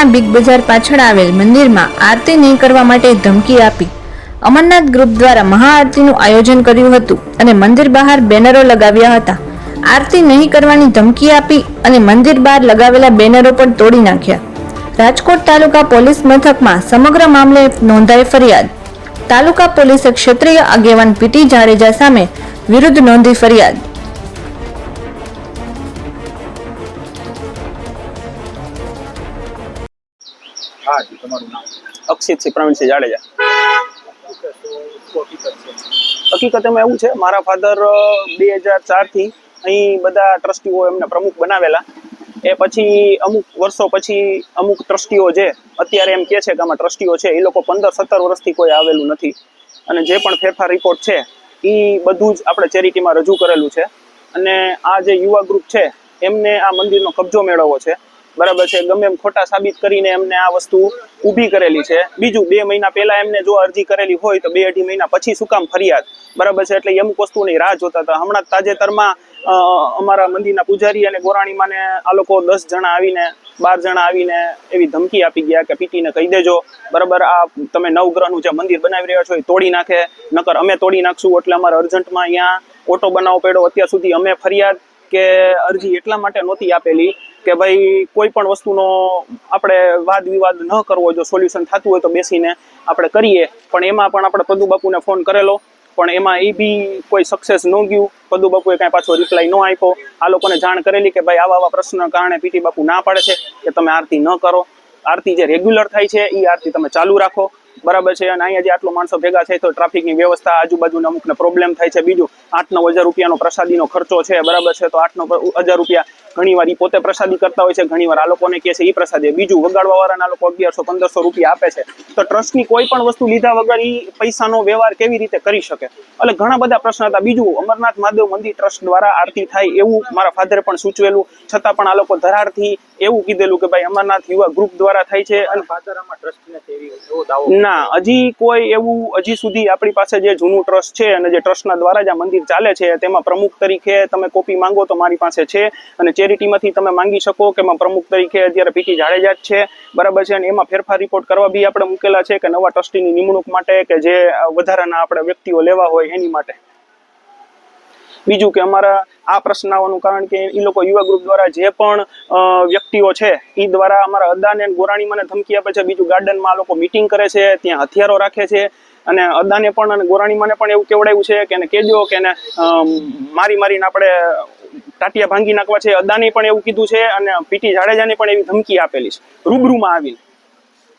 અમદાવાદના બિગ બજાર પાછળ આવેલ મંદિરમાં આરતી નહીં કરવા માટે ધમકી આપી. અમરનાથ ગ્રુપ દ્વારા મહાઆરતીનું આયોજન કર્યું હતું અને મંદિર બહાર બેનરો લગાવ્યા હતા. આરતી નહીં કરવાની ધમકી આપી અને મંદિર બહાર લગાવેલા બેનરો પણ તોડી નાખ્યા. રાજકોટ તાલુકા પોલીસ મથકમાં સમગ્ર મામલે નોંધાઈ ફરિયાદ. તાલુકા પોલીસે ક્ષેત્રીય આગેવાન પીટી જાડેજા સામે વિરુદ્ધ નોંધી ફરિયાદ. હા, જી, તમારું નામ? અક્ષિતસિંહ પ્રવીણસિંહ જાડેજા. હકીકત એમાં એવું છે, મારા ફાધર બે હજાર ચારથી અહીં બધા ટ્રસ્ટીઓ એમને પ્રમુખ બનાવેલા. એ પછી અમુક વર્ષો પછી અમુક ટ્રસ્ટીઓ જે અત્યારે એમ કે છે કે આમાં ટ્રસ્ટીઓ છે, એ લોકો પંદર સત્તર વર્ષથી કોઈ આવેલું નથી. અને જે પણ ફેરફાર રિપોર્ટ છે એ બધું જ આપણે ચેરિટીમાં રજૂ કરેલું છે. અને આ જે યુવા ગ્રુપ છે, એમને આ મંદિરનો કબજો મેળવવો છે. બરાબર છે. ગમે એમ ખોટા સાબિત કરીને એમને આ વસ્તુ ઊભી કરેલી છે. બીજું, બે મહિના પહેલા એમને જો અરજી કરેલી હોય તો બે અઢી મહિના પછી શું કામ ફરિયાદ? બરાબર છે, એટલે અમુક વસ્તુની રાહ જોતા હતા. હમણાં તાજેતરમાં અમારા મંદિરના પૂજારી અને ગોરાણીમાને આ લોકો દસ જણા આવીને, બાર જણા આવીને એવી ધમકી આપી ગયા કે પીટીને કહી દેજો. બરાબર, આ તમે નવગ્રહનું જે મંદિર બનાવી રહ્યા છો એ તોડી નાખે. નકર અમે તોડી નાખશું એટલે અમારે અર્જન્ટમાં અહીંયા ઓટો બનાવવો પડ્યો. અત્યાર સુધી અમે ફરિયાદ કે અરજી એટલા માટે નહોતી આપેલી કે ભાઈ કોઈ પણ વસ્તુનો આપણે વાદ વિવાદ ન કરવો જો સોલ્યુશન થતું હોય તો બેસીને આપણે કરીએ. પણ એમાં પણ આપણે પદુ બાપુને ફોન કરેલો. પણ એમાં એ બી કોઈ સક્સેસ ન ગયું. પદુ બાપુએ કાંઈ પાછો રિપ્લાય ન આપ્યો. આ લોકોને જાણ કરેલી કે ભાઈ આવા આવા પ્રશ્નના કારણે પીટી બાપુ ના પાડે છે કે તમે આરતી ન કરો. આરતી જે રેગ્યુલર થાય છે એ આરતી તમે ચાલુ રાખો. બરાબર છે? અને અહીંયા જે આટલો માણસો ભેગા થાય તો ટ્રાફિકની વ્યવસ્થા આજુબાજુના અમુકને પ્રોબ્લેમ થાય છે. બીજું આઠ નવ હજાર રૂપિયાનો પ્રસાદીનો ખર્ચો છે. બરાબર છે? તો આઠ નવ હજાર રૂપિયા ઘણીવાર એ પોતે પ્રસાદી કરતા હોય છે ઘણીવાર આ લોકોને કહે છે એ પ્રસાદી બીજું વગાડવા વાળાના લોકો અગિયારસો પંદરસો રૂપિયા આપે છે. તો ટ્રસ્ટની કોઈ પણ વસ્તુ લીધા વગર એ પૈસાનો વ્યવહાર કેવી રીતે કરી શકે? એટલે ઘણા બધા પ્રશ્ન હતા. બીજું અમરનાથ મહાદેવ મંદિર ટ્રસ્ટ દ્વારા આરતી થાય એવું મારા ફાધરે પણ સૂચવેલું. છતાં પણ આ લોકો ધરારથી એવું કીધેલું કે ભાઈ અમરનાથ યુવા ગ્રુપ દ્વારા થાય છે. અને ફાધર આમાં ટ્રસ્ટ નથી એવી એવો દાવો ના હજી કોઈ એવું હજી સુધી આપણી પાસે જે જૂનું ટ્રસ્ટ છે અને જે ટ્રસ્ટના દ્વારા જ આ મંદિર ચાલે છે તેમાં પ્રમુખ તરીકે તમે કોપી માંગો તો મારી પાસે છે. અને ચેરિટીમાંથી તમે માંગી શકો કે એમાં પ્રમુખ તરીકે અત્યારે પીટી જાડેજા જ છે. બરાબર છે, અને એમાં ફેરફાર રિપોર્ટ કરવા બી આપણે મૂકેલા છે કે નવા ટ્રસ્ટીની નિમણૂક માટે કે જે વધારાના આપણે વ્યક્તિઓ લેવા હોય એની માટે. બીજું કે અમારા આ પ્રશ્ન આવવાનું કારણ કે એ લોકો યુવા ગ્રુપ દ્વારા જે પણ વ્યક્તિઓ છે એ દ્વારા અમારા અદાને ગોરાણી મને ધમકી આપે છે. બીજું ગાર્ડનમાં લોકો મીટિંગ કરે છે, ત્યાં હથિયારો રાખે છે. અને અદાને પણ અને ગોરાણી મને પણ એવું કેવડાયું છે કે એને કહેજો કે એને મારી મારીને આપણે ટાટિયા ભાંગી નાખવા છે. અદાને પણ એવું કીધું છે અને પીટી જાડેજાને પણ એવી ધમકી આપેલી છે. રૂબરૂમાં આવીને.